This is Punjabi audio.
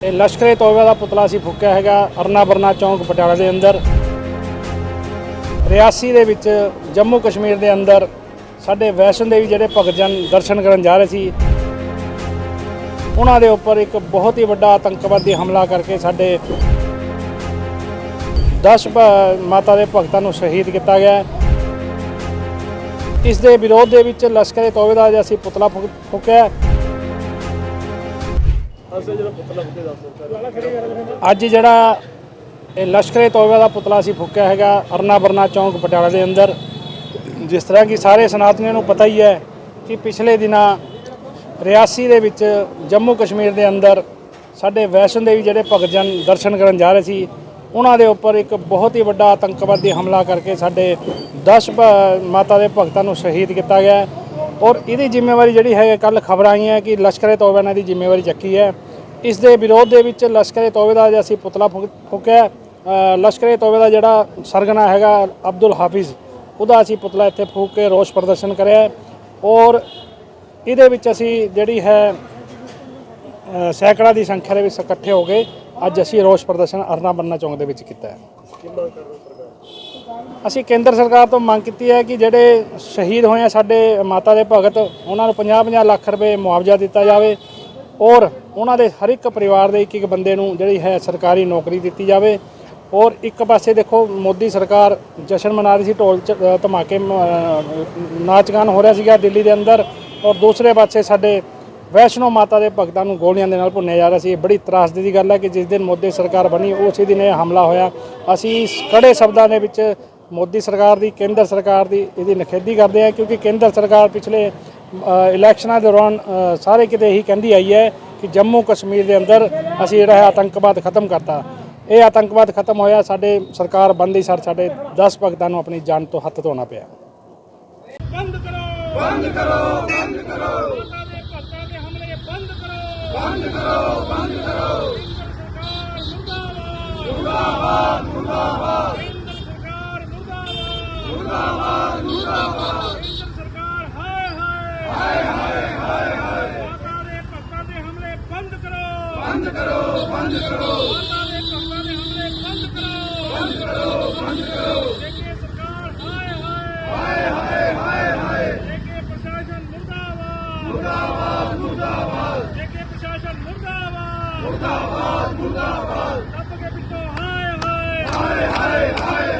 ਇਹ ਲਸ਼ਕਰੇ ਤੋਬਾ ਦਾ ਪੁਤਲਾ ਸੀ ਫੁੱਕਿਆ ਹੈਗਾ, ਅਰਨਾ ਬਰਨਾ ਚੌਂਕ ਪਟਿਆਲਾ ਦੇ ਅੰਦਰ। ਰਿਆਸੀ ਦੇ ਵਿੱਚ, ਜੰਮੂ ਕਸ਼ਮੀਰ ਦੇ ਅੰਦਰ, ਸਾਡੇ ਵੈਸ਼ਨੋ ਦੇਵੀ ਜਿਹੜੇ ਭਗਤ ਜਨ ਦਰਸ਼ਨ ਕਰਨ ਜਾ ਰਹੇ ਸੀ, ਉਹਨਾਂ ਦੇ ਉੱਪਰ ਇੱਕ ਬਹੁਤ ਹੀ ਵੱਡਾ ਆਤੰਕਵਾਦੀ ਹਮਲਾ ਕਰਕੇ ਸਾਡੇ 10 ਮਾਤਾ ਦੇ ਭਗਤਾਂ ਨੂੰ ਸ਼ਹੀਦ ਕੀਤਾ ਗਿਆ ਇਸ ਦੇ ਵਿਰੋਧ ਦੇ ਵਿੱਚ ਲਸ਼ਕਰੇ ਤੋਬੇ ਦਾ ਅਸੀਂ ਪੁਤਲਾ ਫੂਕ- ਫੂਕਿਆ ਅੱਜ ਜਿਹੜਾ ਇਹ ਲਸ਼ਕਰੇ ਤੋਬਾ ਦਾ ਪੁਤਲਾ ਸੀ ਫੁੱਕਿਆ ਹੈਗਾ, ਅਰਨਾ ਬਰਨਾ ਚੌਂਕ ਪਟਿਆਲਾ ਦੇ ਅੰਦਰ। ਜਿਸ ਤਰ੍ਹਾਂ ਕਿ ਸਾਰੇ ਸਨਾਤਨੀਆਂ ਨੂੰ ਪਤਾ ਹੀ ਹੈ ਕਿ ਪਿਛਲੇ ਦਿਨਾਂ ਰਿਆਸੀ ਦੇ ਵਿੱਚ ਜੰਮੂ ਕਸ਼ਮੀਰ ਦੇ ਅੰਦਰ ਸਾਡੇ ਵੈਸ਼ਨੋ ਦੇਵੀ ਜਿਹੜੇ ਭਗਤ ਜਨ ਦਰਸ਼ਨ ਕਰਨ ਜਾ ਰਹੇ ਸੀ, ਉਹਨਾਂ ਦੇ ਉੱਪਰ ਇੱਕ ਬਹੁਤ ਹੀ ਵੱਡਾ ਆਤੰਕਵਾਦੀ ਹਮਲਾ ਕਰਕੇ ਸਾਡੇ 10 ਮਾਤਾ ਦੇ ਭਗਤਾਂ ਨੂੰ ਸ਼ਹੀਦ ਕੀਤਾ ਗਿਆ। ਔਰ ਇਹਦੀ ਜ਼ਿੰਮੇਵਾਰੀ ਜਿਹੜੀ ਹੈ ਕੱਲ ਖਬਰ ਆਈਆਂ ਕਿ ਲਸ਼ਕਰੇ ਤੋਬਾ ਨੇ ਦੀ ਜ਼ਿੰਮੇਵਾਰੀ ਚੱਕੀ ਹੈ। ਇਸ ਦੇ ਵਿਰੋਧ ਦੇ ਵਿੱਚ ਲਸ਼ਕਰੇ ਤੋਬੇ ਦਾ ਅਸੀਂ ਪੁਤਲਾ ਫੂਕ- ਫੂਕਿਆ ਲਸ਼ਕਰੇ ਤੋਬੇ ਦਾ ਜਿਹੜਾ ਸਰਗਨਾ ਹੈਗਾ ਅਬਦੁਲ ਹਾਫਿਜ਼ ਉਹਦਾ ਅਸੀਂ ਪੁਤਲਾ ਇੱਥੇ ਫੂਕ ਕੇ ਰੋਸ ਪ੍ਰਦਰਸ਼ਨ ਕਰਿਆ ਔਰ ਇਹਦੇ ਵਿੱਚ ਅਸੀਂ ਜਿਹੜੀ ਹੈ ਅ, ਸੈਂਕੜਾ ਦੀ ਸੰਖਿਆ ਦੇ ਵਿੱਚ ਇਕੱਠੇ ਹੋ ਗਏ ਅੱਜ ਅਸੀਂ ਰੋਸ ਪ੍ਰਦਰਸ਼ਨ ਅਰਨਾ ਬੰਨਾ ਚੌਂਕ ਦੇ ਵਿੱਚ ਕੀਤਾ ਹੈ? ਅਸੀਂ ਕੇਂਦਰ ਸਰਕਾਰ ਤੋਂ ਮੰਗ ਕੀਤੀ ਹੈ ਕਿ ਜਿਹੜੇ ਸ਼ਹੀਦ ਹੋਏ ਆ ਸਾਡੇ ਮਾਤਾ ਦੇ ਭਗਤ, ਉਹਨਾਂ ਨੂੰ 50-50 ਲੱਖ ਰੁਪਏ ਮੁਆਵਜ਼ਾ ਦਿੱਤਾ ਜਾਵੇ ਔਰ ਉਹਨਾਂ ਦੇ ਹਰ ਇੱਕ ਪਰਿਵਾਰ ਦੇ ਇੱਕ ਇੱਕ ਬੰਦੇ ਨੂੰ ਜਿਹੜੀ ਹੈ ਸਰਕਾਰੀ ਨੌਕਰੀ ਦਿੱਤੀ ਜਾਵੇ। ਔਰ ਇੱਕ ਪਾਸੇ ਦੇਖੋ, ਮੋਦੀ ਸਰਕਾਰ ਜਸ਼ਨ ਮਨਾ ਰਹੀ ਸੀ, ਢੋਲ ਚ- ਧਮਾਕੇ ਨਾਚ ਗਾਨ ਹੋ ਰਿਹਾ ਸੀਗਾ ਦਿੱਲੀ ਦੇ ਅੰਦਰ ਔਰ ਦੂਸਰੇ ਪਾਸੇ ਸਾਡੇ ਵੈਸ਼ਨੋ ਮਾਤਾ ਦੇ ਭਗਤਾਂ ਨੂੰ ਗੋਲੀਆਂ ਦੇ ਨਾਲ ਭੁੰਨਿਆ ਜਾ ਰਿਹਾ ਸੀ। ਇਹ ਬੜੀ ਤਰਾਸਦੀ ਦੀ ਗੱਲ ਹੈ ਕਿ ਜਿਸ ਦਿਨ ਮੋਦੀ ਸਰਕਾਰ ਬਣੀ, ਉਸੇ ਦਿਨ ਇਹ ਹਮਲਾ ਹੋਇਆ। ਅਸੀਂ ਕੜੇ ਸ਼ਬਦਾਂ ਦੇ ਵਿੱਚ ਮੋਦੀ ਸਰਕਾਰ ਦੀ ਕੇਂਦਰ ਸਰਕਾਰ ਦੀ ਇਹਦੀ ਨਿਖੇਧੀ ਕਰਦੇ ਹਾਂ ਕਿਉਂਕਿ ਕੇਂਦਰ ਸਰਕਾਰ ਪਿਛਲੇ ਇਲੈਕਸ਼ਨਾਂ ਦੇ ਦੌਰਾਨ ਸਾਰੇ ਕਿਤੇ ਇਹੀ ਕਹਿੰਦੀ ਆਈ ਹੈ ਕਿ ਜੰਮੂ ਕਸ਼ਮੀਰ ਦੇ ਅੰਦਰ ਅਸੀਂ ਜਿਹੜਾ ਹੈ ਆਤੰਕਵਾਦ ਖਤਮ ਕਰਤਾ। ਇਹ ਆਤੰਕਵਾਦ ਖਤਮ ਹੋਇਆ ਸਾਡੇ ਸਰਕਾਰ ਬੰਦੀ ਸਰ ਸਾਡੇ 10 ਭਗਤਾਂ ਨੂੰ ਆਪਣੀ ਜਾਨ ਤੋਂ ਹੱਥ ਧੋਣਾ ਪਿਆ। ਬੰਦ ਕਰੋ! ਬੰਦ ਕਰੋ! ਬੰਦ ਕਰੋ! ਮਾਤਾ ਦੇ ਭਗਤਾਂ ਦੇ ਹਮਲੇ ਬੰਦ ਕਰੋ! ਬੰਦ ਕਰੋ! ਬੰਦ ਕਰੋ! ਮੁਰਦਾਬਾਦ! ਮੁਰਦਾਬਾਦ! ਕੇਂਦਰ ਸਰਕਾਰ ਮੁਰਦਾਬਾਦ ਮੁਰਦਾਬਾਦ ਮੁਰਦਾਬਾਦ ਕੇਂਦਰ ਸਰਕਾਰ ਹਾਏ ਹਾਏ ਹਾਏ ਹਾਏ ਹਾਏ ਮਾਤਾ ਦੇ ਭਗਤਾਂ ਦੇ ਹਮਲੇ ਬੰਦ ਕਰੋ ਬੰਦ ਕਰੋ ਬੰਦ ਕਰੋ। ਮਾਤਾ ਦੇ ਭਗਤਾਂ ਦੇ ਹਮਲੇ ਬੰਦ ਕਰੋ। ਬੰਦ ਕਰੋ ਬੰਦ ਕਰੋ। ਦੇਖੀਏ ਸਰਕਾਰ ਹਾਏ ਹਾਏ। ਜੇਕੇ ਪ੍ਰਸ਼ਾਸਨ ਮੁਰਦਾਬਾਦ। ਮੁਰਦਾਬਾਦ ਮੁਰਦਾਬਾਦ। ਜੇਕੇ ਪ੍ਰਸ਼ਾਸਨ ਮੁਰਦਾਬਾਦ। ਮੁਰਦਾਬਾਦ ਮੁਰਦਾਬਾਦ। ਸਭ ਕੇ ਪਿੱਛੋਂ ਹਾਏ ਹਾਏ। ਹਾਏ ਹਾਏ ਹਾਏ